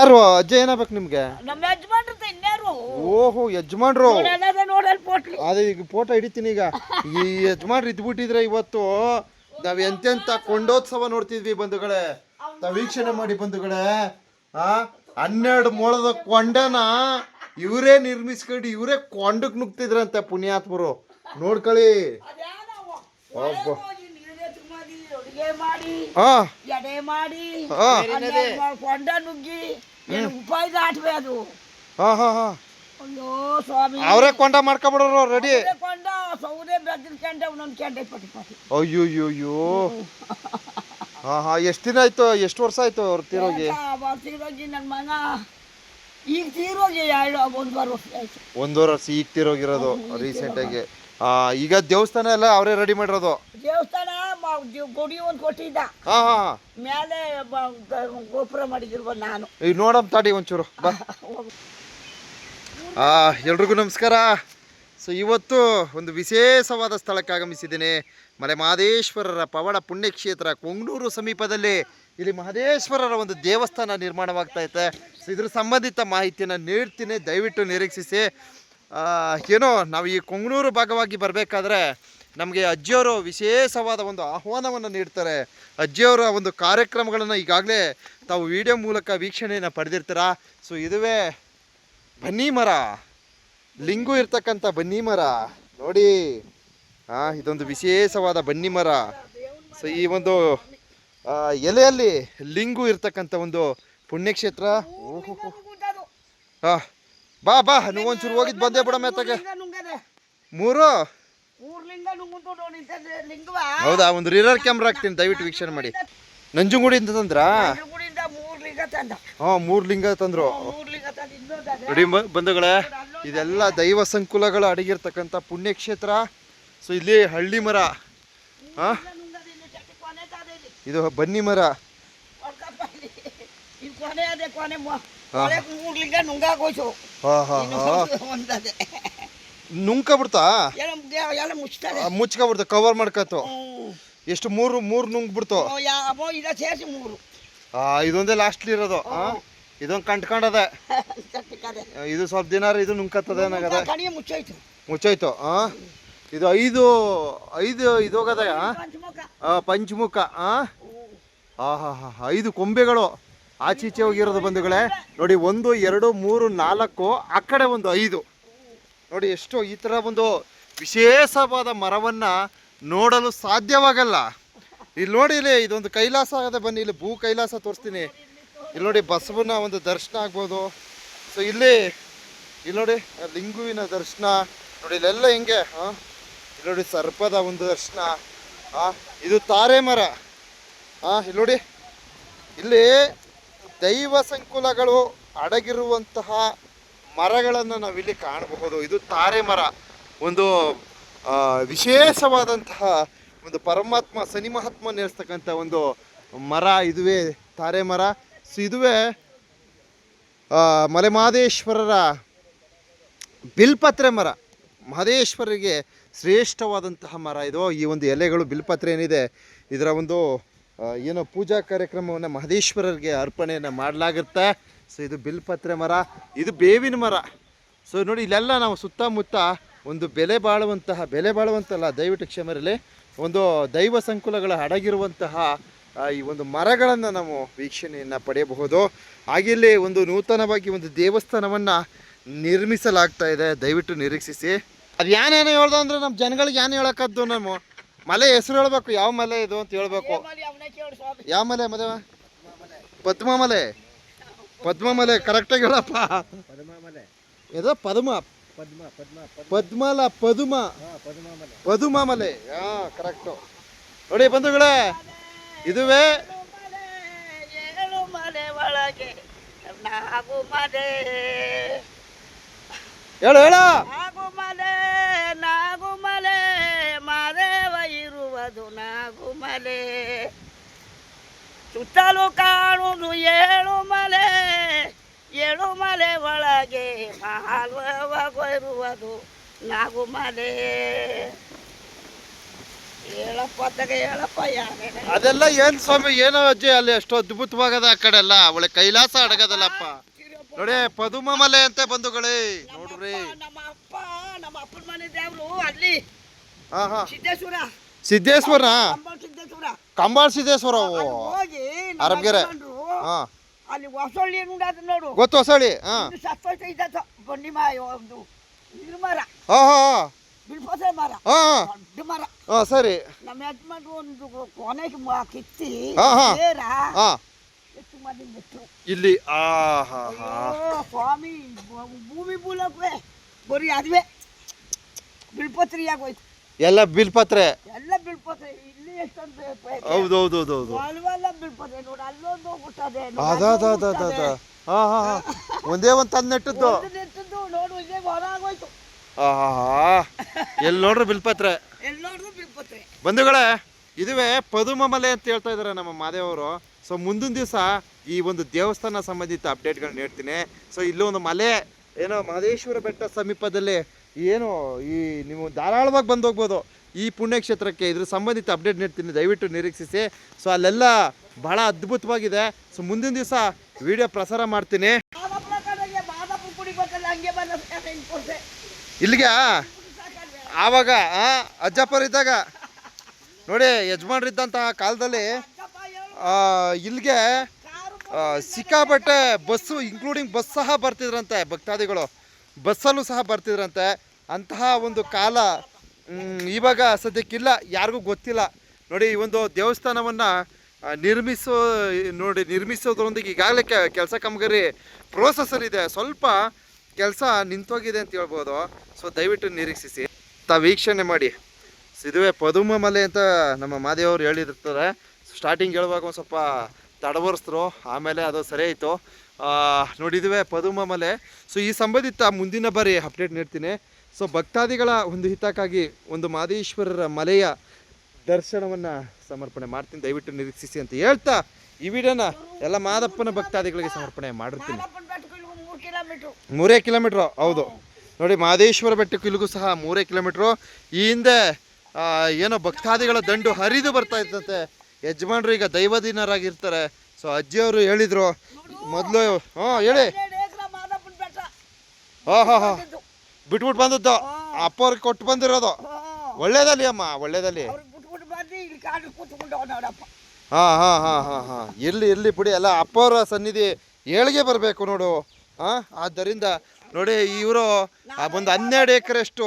ಯಾರು ಅಜ್ಜ ಏನಾಗ್ಬೇಕು ನಿಮ್ಗೆ? ನಮ್ಮ ಯಜಮಾನ್ರು ಇನ್ಯಾರು? ಓಹೋ ಯಜಮಾನ್ರು. ನೋಡಲ್ಲ ನೋಡಲ್ ಪೋಟ್ಲಿ ಅದೇ ಈಗ ಫೋಟೋ ಹಿಡಿತೀನಿ ಈಗ. ಈ ಯಜಮಾನ್ರು ಇದ್ಬಿಟ್ಟಿದ್ರೆ ಇವತ್ತು ನಾವ್ ಎಂತೆಂತ ಕೊಂಡೋತ್ಸವ ನೋಡ್ತಿದ್ವಿ ಬಂಧುಗಳೇ. ತಾವ್ ವೀಕ್ಷಣೆ ಮಾಡಿ ಬಂಧುಗಳೇ. ಆ ಹನ್ನೆರಡು ಮೊಳದ ಕೊಂಡನ ಇವರೇ ನಿರ್ಮಿಸ್ಕೊಂಡು ಇವರೇ ಕೊಂಡಕ್ ನುಗ್ತಿದ್ರಂತೆ ಪುಣ್ಯಾತ್ಮರು. ನೋಡ್ಕೊಳ್ಳಿ. ಒಬ್ಬ ಮಾಡಿ ಆ. ಎಡೆ ಮಾಡಿ ಆ. ಹನ್ನೆರಡು ಕೊಂಡ ನುಗ್ಗಿ ಏನು ಉಪಾಯ ದಾಟ್ವೆ ಅದು? ಹಾ ಹಾ ಹಾ. ಅಯ್ಯೋ ಸ್ವಾಮಿ. ಅವರೇ ಕೊಂಡ ಮಾಡ್ಕೊಬಿಡೋರು ರೆಡಿ. ಸೌದೆ ಕೊಂಡ ಸೌದೆ ಬೆದ್ದಿನ ಕೆಂಡ ಒಂದೊಂದು ಕೆಂಡ ಪಟ್ಟಿ ಪಟ್ಟಿ ಅಯ್ಯೋಯ್ಯೋಯ್ಯೋ. ಹಾ ಹಾ ಎಷ್ಟು ದಿನ ಆಯ್ತು ಎಷ್ಟು ವರ್ಷ ಆಯ್ತು ಅವ್ರು ತೀರೋಗಿ? ತೀರೋಗಿ ನನ್ನ ಮಗ. ಈಗ ತೀರೋಗಿ ಎರಡು ಒಂದುವರೆ ವರ್ಷ ಆಯ್ತು. ಒಂದೂವರೆ ವರ್ಷ ಈಗ ತೀರೋಗಿರೋದು ರೀಸೆಂಟಾಗಿ ಈಗ ದೇವಸ್ಥಾನ ಎಲ್ಲ ಅವರೇ ರೆಡಿ ಮಾಡಿರೋದು. ದೇವಸ್ಥಾನ ಮ- ಗುಡಿ ಒಂದು ಕೊಟ್ಟಿದ್ದ. ಹಾ ಹಾ ಹಾ. ಮೇಲೆ ಬ- ಗ- ಗೋಪುರ ಮಾಡಿದಿರುವ ನಾನು. ಈಗ ನೋಡಮ್ ತಾಡಿ ಒಂಚೂರು. ಬಾ. ಆ ಎಲ್ರಿಗೂ ನಮಸ್ಕಾರ. ಸೊ ಇವತ್ತು ಒಂದು ವಿಶೇಷವಾದ ಸ್ಥಳಕ್ಕೆ ಆಗಮಿಸಿದ್ದೇನೆ. ಮಲೆ ಮಹದೇಶ್ವರರ ಪವಳ ಪುಣ್ಯಕ್ಷೇತ್ರ ಕೊಂಗ್ನೂರು ಸಮೀಪದಲ್ಲಿ. ಇಲ್ಲಿ ಮಹದೇಶ್ವರರ ಒಂದು ದೇವಸ್ಥಾನ ನಿರ್ಮಾಣವಾಗ್ತಾ ಇದೆ ಸೊ ಇದ್ರ ಸಂಬಂಧಿತ ಮಾಹಿತಿಯನ್ನು ನೀಡ್ತೀನಿ. ದಯವಿಟ್ಟು ನಿರೀಕ್ಷಿಸಿ. ಏನೋ ನಾವು ಈ ಕೊಂಗನೂರು ಭಾಗವಾಗಿ ಬರಬೇಕಾದ್ರೆ ನಮಗೆ ಅಜ್ಜಿಯವರು ವಿಶೇಷವಾದ ಒಂದು ಆಹ್ವಾನವನ್ನು ನೀಡ್ತಾರೆ. ಅಜ್ಜಿಯವರ ಒಂದು ಕಾರ್ಯಕ್ರಮಗಳನ್ನು ಈಗಾಗಲೇ ತಾವು ವಿಡಿಯೋ ಮೂಲಕ ವೀಕ್ಷಣೆಯನ್ನು ಪಡೆದಿರ್ತೀರ? ಸೊ ಇದುವೇ ಬನ್ನಿ ಮರ. ಲಿಂಗು ಇರ್ತಕ್ಕಂಥ ಬನ್ನಿ ಮರ. ನೋಡಿ. ಹಾಂ ಇದೊಂದು ವಿಶೇಷವಾದ ಬನ್ನಿ ಮರ. ಸೊ ಈ ಒಂದು ಎಲೆಯಲ್ಲಿ ಲಿಂಗು ಇರ್ತಕ್ಕಂಥ ಒಂದು ಪುಣ್ಯಕ್ಷೇತ್ರ. ಓಹೋ ಹಾ ಬಾ ಬಾ ನೀವು ಒಂಚೂರು ಹೋಗಿದ್ದು ಬಂದೇ ಬಿಡ ಮೆತ್ತಗೆ ಮೂರು ಮೂರ್? ಲಿಂಗ ನುಂಗುಂಟು ನಿಂತದೆ ಲಿಂಗವ? ಹೌದಾ ಒಂದು ರಿರರ್ ಕ್ಯಾಮ್ರಾ ಹಾಕ್ತೀನಿ ದಯವಿಟ್ಟು ವೀಕ್ಷಣೆ ಮಾಡಿ. ನಂಜುಗುಡಿ ಅಂತ ತಂದ್ರಾ? ಗುಡಿಯಿಂದ ಮೂರ್ ಲಿಂಗ ತಂದ. ಹಾಂ ಮೂರು ಲಿಂಗ ತಂದ್ರು. ಮೂರ್ ಲಿಂಗ ತಂದ ಇನ್ನೊಂದು ನೋಡಿ ಬಂಧುಗಳೇ ಇದೆಲ್ಲ ದೈವ ಸಂಕುಲಗಳು ಅಡಗಿರ್ತಕ್ಕಂಥ ಪುಣ್ಯಕ್ಷೇತ್ರ. ಸೊ ಇಲ್ಲಿ ಹಳ್ಳಿ ಮರ. ಹಾಂ? ಇದು ಬನ್ನಿ ಮರ. ಹೊಡ್ಕಪ್ಪ ಇಲ್ಲಿ ಇಲ್ಲಿ ಕೊನೆ ಅದೇ ಕೊನೆ ಮೊ- ಕೊನೆ ಮೂರ್ ಲಿಂಗ ನುಂಗಾಕೋಯ್ತು ಹಾಂ. ಹಾಂ ಹಾಂ ನುಂಗ್ಕೊಬಿಡ್ತಾ? ಎಲ್ಲ ದೇ- ಎಲ್ಲ ಮುಚ್ತಾರೆ ಮುಚ್ಕೊಬಿಡ್ತು ಕವರ್ ಮಾಡ್ಕತ್ತು ಎಷ್ಟು ಮೂರು ಮೂರು ಸೇರಿಸಿ ಮೂರು. ಇದೊಂದೇ ಲಾಸ್ಟ್ಲಿ ಇರೋದು. ಇದೊಂದು ಕಂಟ್ಕೊಂಡದೆ ಇದು ಸ್ವಲ್ಪ ದಿನ ಇದು ನುಂಕತ್ತದ ಏನಾಗದ? ಮುಚ್ಚೋಯ್ತು. ಹಾಂ ಇದು ಐದು ಐದು ಇದೋಗದ ಪಂಚಮುಖ. ಹಾ ಹಾ ಹಾ. ಐದು ಕೊಂಬೆಗಳು. ಆಚೀಚೆ ಹೋಗಿರೋದು ಬಂಧುಗಳೇ, ನೋಡಿ ಒಂದು, ಎರಡು, ಮೂರು, ನಾಲ್ಕು, ಆ ಕಡೆ ಒಂದು ಐದು. ನೋಡಿ ಎಷ್ಟು ಈ ಥರ ಒಂದು ವಿಶೇಷವಾದ ಮರವನ್ನ ನೋಡಲು ಸಾಧ್ಯವಾಗಲ್ಲ. ಇಲ್ಲಿ ನೋಡಿ ಇಲ್ಲಿ ಇದೊಂದು ಕೈಲಾಸ ಆಗದೆ ಬನ್ನಿ, ಇಲ್ಲಿ ಭೂ ಕೈಲಾಸ ತೋರಿಸ್ತೀನಿ. ಇಲ್ಲಿ ನೋಡಿ ಬಸವನ ಒಂದು ದರ್ಶನ ಆಗ್ಬೋದು. ಸೊ ಇಲ್ಲಿ ಇಲ್ಲಿ ನೋಡಿ ಲಿಂಗುವಿನ ದರ್ಶನ. ನೋಡಿ ಇಲ್ಲೆಲ್ಲ ಹಿಂಗೆ ಹಾಂ ಇಲ್ಲಿ ನೋಡಿ ಸರ್ಪದ ಒಂದು ದರ್ಶನ. ಹಾಂ ಇದು ತಾರೆ ಮರ. ಹಾಂ ಇಲ್ಲಿ ನೋಡಿ, ಇಲ್ಲಿ ದೈವ ಸಂಕುಲಗಳು ಅಡಗಿರುವಂತಹ ಮರಗಳನ್ನು ನಾವಿಲ್ಲಿ ಕಾಣಬಹುದು. ಇದು ತಾರೆ ಮರ. ಒಂದು ವಿಶೇಷವಾದಂತಹ ಒಂದು ಪರಮಾತ್ಮ ಸನಿ ಮಹಾತ್ಮ ನೆಲೆಸ್ತಕ್ಕಂಥ ಒಂದು ಮರ ಇದುವೇ ತಾರೆ ಮರ. ಸೊ ಇದುವೇ ಮಲೆಮಹದೇಶ್ವರರ ಬಿಲ್ಪತ್ರೆ ಮರ. ಮಹದೇಶ್ವರಿಗೆ ಶ್ರೇಷ್ಠವಾದಂತಹ ಮರ. ಇದು ಈ ಒಂದು ಎಲೆಗಳು ಬಿಲ್ಪತ್ರೆ ಏನಿದೆ, ಇದರ ಒಂದು ಏನೋ ಪೂಜಾ ಕಾರ್ಯಕ್ರಮವನ್ನು ಮಹದೇಶ್ವರರಿಗೆ ಅರ್ಪಣೆಯನ್ನು ಮಾಡಲಾಗುತ್ತೆ. ಸೊ ಇದು ಬಿಲ್ಪತ್ರೆ ಮರ, ಇದು ಬೇವಿನ ಮರ. ಸೊ ನೋಡಿ, ಇಲ್ಲೆಲ್ಲ ನಾವು ಸುತ್ತಮುತ್ತ ಒಂದು ಬೆಲೆ ಬಾಳುವಂತಹ, ಬೆಲೆ ಬಾಳುವಂತಲ್ಲ, ದಯವಿಟ್ಟು ಕ್ಷಮರಲ್ಲಿ ಒಂದು ದೈವ ಸಂಕುಲಗಳ ಅಡಗಿರುವಂತಹ ಈ ಒಂದು ಮರಗಳನ್ನು ನಾವು ವೀಕ್ಷಣೆಯನ್ನು ಪಡೆಯಬಹುದು. ಹಾಗೆಯಲ್ಲಿ ಒಂದು ನೂತನವಾಗಿ ಒಂದು ದೇವಸ್ಥಾನವನ್ನು ನಿರ್ಮಿಸಲಾಗ್ತಾ ಇದೆ. ದಯವಿಟ್ಟು ನಿರೀಕ್ಷಿಸಿ. ಅದು ಏನೇನು ಹೇಳ್ದು ಅಂದ್ರೆ ನಮ್ಮ ಜನಗಳಿಗೆ ಏನು ಹೇಳೋಕ್ಕದ್ದು ನಾವು ಮಲೆ ಹೆಸರು ಹೇಳ್ಬೇಕು. ಯಾವ ಮಲೆ ಇದು ಅಂತ ಹೇಳ್ಬೇಕು. ಯಾವ ಮಲೆ ಮದುವೆ? ಪದ್ಮ ಮಲೆ ಪದ್ಮ ಮಲೆ ಕರೆಕ್ಟಾಗಿ ಹೇಳಪ್ಪ ಇದು ಪದ್ಮ. ಪದ್ಮ ಪದ್ಮಲ ಪದುಮ. ಪದುಮ ಮಲೆ ಹಾ ಕರೆಕ್ಟು ನೋಡಿ ಬಂಧುಗಳೇ ಇದುವೇ ಹೇಳು ಹೇಳು. ನಾಗು ಮಲೆ ನಾಗು ಮಲೆ ಮಾದೇವ ಇರುವುದು ನಾಗು ಮಲೆ. ಸುತ್ತಲೂ ಕಾಣುವುದು ಏಳು ಮಲೆ ಏಳು ಮಲೆ ಒಳಗೆ ಮಾಲ್ವವಾಗಿರುವುದು ನಾಗು ಮಲೆ ಹೇಳಪ್ಪ ತಗ ಹೇಳಪ್ಪ ಅದೆಲ್ಲ ಏನ್ ಸ್ವಾಮಿ ಏನೋ ಅಜ್ಜಿ ಅಲ್ಲಿ ಎಷ್ಟು ಅದ್ಭುತವಾಗದ ಆ ಕಡೆ ಎಲ್ಲ ಒಳ್ಳೆ ಕೈಲಾಸ ಅಡಗದಲ್ಲಪ್ಪ. ನೋಡಿ ಪದುಮ ಮಲೆ ಅಂತ ಬಂಧುಗಳೇ ನೋಡ್ರಿ. ನಮ್ಮ ಅಪ್ಪ ನಮ್ಮ ಅಪ್ಪನ ಮನೆ ದೇವ್ರು ಅಲ್ಲಿ. ಹಾ ಹಾ ಸಿದ್ದೇಶ್ವರ. ಸಿದ್ದೇಶ್ವರ? ಕಂಬಳ ಸಿದ್ದೇಶ್ವರ ಹೋಗಿ ಅರಬ್ಗೆರೆ. ಹಾ. ಅಲ್ಲಿ ಹೊಸಳ್ಳಿ ನೋಡು. ಗೊತ್ತು ಹೊಸಳಿ ಹಾ. ಇದು ಸತ್ತೋಯ್ತು ಇದ್ದ ಬನ್ನಿ ಮಾ ಒಂದು ಇದ್ರ ಹಾ ಹಾ ಬಿಳ್ಪಸೆ ಮರ. ಹಾ ದೊಡ್ಡ ಮರ. ಹಾ ಸರಿ. ನಮ್ಮ ಯಜಮಾನ್ರು ಒಂದು ಕೊನೆಗೆ ಮ- ಕಿತ್ತಿ ಹಾ, ಹಾ. ಬೇರ ಹಾ. ಎಷ್ಟು ಮಂದಿ ಬಿಟ್ರು. ಇಲ್ಲಿ ಆ ಹಾ ಹಾ. ಅಯ್ಯೋ, ಸ್ವಾಮಿ ಭೂ- ಭೂಮಿ ಮೂಲಕವೇ. ಬರೀ ಅದುವೆ. ಆಗೋಯ್ತು ಎಲ್ಲ ಬಿಲ್ಪತ್ರೆ ಎಲ್ಲ ಬಿಳ್ಪತ್ರೆ ಇಲ್ಲಿ ಎಷ್ಟೊಂದು ಹೌದು ಹೌದು ಹೌದು ಹೌದು. ಅಲ್ವೆಲ್ಲ ಬಿಳ್ಪತ್ರೆ ನೋಡು ಅಲ್ಲೊಂದು ಹೋಗ್ಬಿಟ್ಟದೆ ಅದ ಅದ ಅಲ್ಲೊಂದು ಅದ ಅದ ಅದ ಹೋಗ್ತದೆ. ಹಾ ಹಾ ಹಾ. ಒಂದೇ ಒಂದ್ ತಂದ್ ನೆಟ್ಟದ್ದು ನೋಡು ಆಹಾ ಎಲ್ಲಿ ನೋಡ್ರಿ ಬಿಲ್ಪತ್ರೆ? ಬಂಧುಗಳೇ ಇದುವೇ ಪದುಮ ಮಲೆ ಅಂತ ಹೇಳ್ತಾ ಇದ್ದಾರೆ ನಮ್ಮ ಮಾದೇವರು. ಸೊ ಮುಂದಿನ ದಿವಸ ಈ ಒಂದು ದೇವಸ್ಥಾನ ಸಂಬಂಧಿತ ಅಪ್ಡೇಟ್ಗಳನ್ನ ನೀಡ್ತೀನಿ ಸೊ ಇಲ್ಲಿ ಒಂದು ಮಲೆ ಏನೋ ಮಹದೇಶ್ವರ ಬೆಟ್ಟ ಸಮೀಪದಲ್ಲಿ ಏನು ಈ ನೀವು ಧಾರಾಳವಾಗಿ ಬಂದು ಹೋಗ್ಬೋದು. ಈ ಪುಣ್ಯಕ್ಷೇತ್ರಕ್ಕೆ ಇದ್ರ ಸಂಬಂಧಿತ ಅಪ್ಡೇಟ್ ನೀಡ್ತೀನಿ, ದಯವಿಟ್ಟು ನಿರೀಕ್ಷಿಸಿ. ಸೊ ಅಲ್ಲೆಲ್ಲ ಬಹಳ ಅದ್ಭುತವಾಗಿದೆ. ಸೊ ಮುಂದಿನ ದಿವಸ ವಿಡಿಯೋ ಪ್ರಸಾರ ಮಾಡ್ತೀನಿ. ಇಲ್ಲಿಗೆ ಆವಾಗ ಅಜ್ಜಪ್ಪರಿದ್ದಾಗ ನೋಡಿ, ಯಜಮಾನ್ರಿದ್ದಂತಹ ಕಾಲದಲ್ಲಿ ಇಲ್ಲಿಗೆ ಸಿಕ್ಕಾಪಟ್ಟೆ ಬಸ್ಸು ಇನ್ಕ್ಲೂಡಿಂಗ್ ಬಸ್ ಸಹ ಬರ್ತಿದ್ರಂತೆ ಭಕ್ತಾದಿಗಳು. ಬಸ್ಸಲ್ಲೂ ಸಹ ಬರ್ತಿದ್ರಂತೆ. ಅಂತಹ ಒಂದು ಕಾಲ ಇವಾಗ ಸದ್ಯಕ್ಕಿಲ್ಲ, ಯಾರಿಗೂ ಗೊತ್ತಿಲ್ಲ. ನೋಡಿ, ಈ ಒಂದು ದೇವಸ್ಥಾನವನ್ನು ನಿರ್ಮಿಸೋ, ನೋಡಿ, ನಿರ್ಮಿಸೋದ್ರೊಂದಿಗೆ ಈಗಾಗಲೇ ಕೆಲಸ ಕಾಮಗಾರಿ ಪ್ರೋಸೆಸಲ್ಲಿದೆ ಸ್ವಲ್ಪ ಕೆಲಸ ನಿಂತೋಗಿದೆ ಅಂತ ಹೇಳ್ಬೋದು. ಸೊ ದಯವಿಟ್ಟು ನಿರೀಕ್ಷಿಸಿ. ತಾವು ವೀಕ್ಷಣೆ ಮಾಡಿ. ಇದುವೇ ಪದುಮ ಮಲೆ ಅಂತ ನಮ್ಮ ಮಾದೇವರು ಹೇಳಿರ್ತಾರೆ. ಸ್ಟಾರ್ಟಿಂಗ್ ಹೇಳುವಾಗ ಒಂದು ಸ್ವಲ್ಪ ತಡವರ್ಸಿದ್ರು ಆಮೇಲೆ ಅದು ಸರಿ ಆಯಿತು. ನೋಡಿದುವೆ ಪದುಮ ಮಲೆ. ಸೊ ಈ ಸಂಬಂಧಿತ ಮುಂದಿನ ಬಾರಿ ಅಪ್ಡೇಟ್ ನೀಡ್ತೀನಿ. ಸೊ ಭಕ್ತಾದಿಗಳ ಒಂದು ಹಿತಕ್ಕಾಗಿ ಒಂದು ಮಾದೇಶ್ವರರ ಮಲೆಯ ದರ್ಶನವನ್ನು ಸಮರ್ಪಣೆ ಮಾಡ್ತೀನಿ. ದಯವಿಟ್ಟು ನಿರೀಕ್ಷಿಸಿ ಅಂತ ಹೇಳ್ತಾ ಈ ವಿಡಿಯೋನ ಎಲ್ಲ ಮಾದಪ್ಪನ ಭಕ್ತಾದಿಗಳಿಗೆ ಸಮರ್ಪಣೆ ಮಾಡಿರ್ತೀನಿ. ಮೂರು ಕಿಲೋಮೀಟ್ರು ಹೌದು. ನೋಡಿ ಮಾದೇಶ್ವರ ಬೆಟ್ಟಕ್ಕೆ ಇಲ್ಲಿಗೂ ಸಹ ಮೂರೇ ಕಿಲೋಮೀಟ್ರು ಈ ಹಿಂದೆ ಏನೋ ಭಕ್ತಾದಿಗಳ ದಂಡು ಹರಿದು ಬರ್ತಾ ಇದ್ದಂತೆ. ಯಜಮಾನರು ಈಗ ದೈವದೀನರಾಗಿರ್ತಾರೆ ಸೊ ಅಜ್ಜಿಯವರು ಹೇಳಿದರು. ಮೊದಲು ಹಾಂ ಹೇಳಿ. ಹಾಂ ಹಾಂ ಹಾಂ. ಬಿಟ್ಬಿಟ್ಟು ಬಂದದ್ದು. ಅಪ್ಪವ್ರಿಗೆ ಕೊಟ್ಟು ಬಂದಿರೋದು. ಒಳ್ಳೇದಲ್ಲಿ ಅಮ್ಮ ಒಳ್ಳೇದಲ್ಲಿ. ಹಾ ಹಾ ಹಾ ಹಾಂ ಹಾಂ. ಇರಲಿ ಇರಲಿ ಬಿಡಿ. ಎಲ್ಲ ಅಪ್ಪವರ ಸನ್ನಿಧಿ ಏಳಿಗೆ ಬರಬೇಕು ನೋಡು. ಹಾಂ ಆದ್ದರಿಂದ ನೋಡಿ ಇವರು ಒಂದು ಹನ್ನೆರಡು ಎಕರೆಷ್ಟು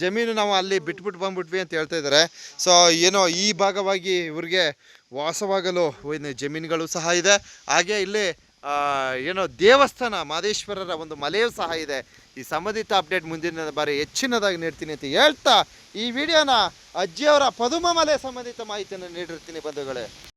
ಜಮೀನು ನಾವು ಅಲ್ಲಿ ಬಿಟ್ಬಿಟ್ಟು ಬಂದ್ಬಿಟ್ವಿ ಅಂತ ಹೇಳ್ತಾ ಇದ್ದಾರೆ. ಸೊ ಏನೋ ಈ ಭಾಗವಾಗಿ ಇವ್ರಿಗೆ ವಾಸವಾಗಲು ಜಮೀನುಗಳು ಸಹ ಇದೆ. ಹಾಗೆ ಇಲ್ಲಿ ಏನೋ ದೇವಸ್ಥಾನ ಮಾದೇಶ್ವರರ ಒಂದು ಮಲೆಯೂ ಸಹ ಇದೆ. ಈ ಸಂಬಂಧಿತ ಅಪ್ಡೇಟ್ ಮುಂದಿನ ಬಾರಿ ಹೆಚ್ಚಿನದಾಗಿ ನೀಡ್ತೀನಿ ಅಂತ ಹೇಳ್ತಾ ಈ ವಿಡಿಯೋನ ಅಜ್ಜಿಯವರ ಪದುಮ ಮಲೆ ಸಂಬಂಧಿತ ಮಾಹಿತಿಯನ್ನು ನೀಡಿರ್ತೀನಿ ಬಂಧುಗಳೇ.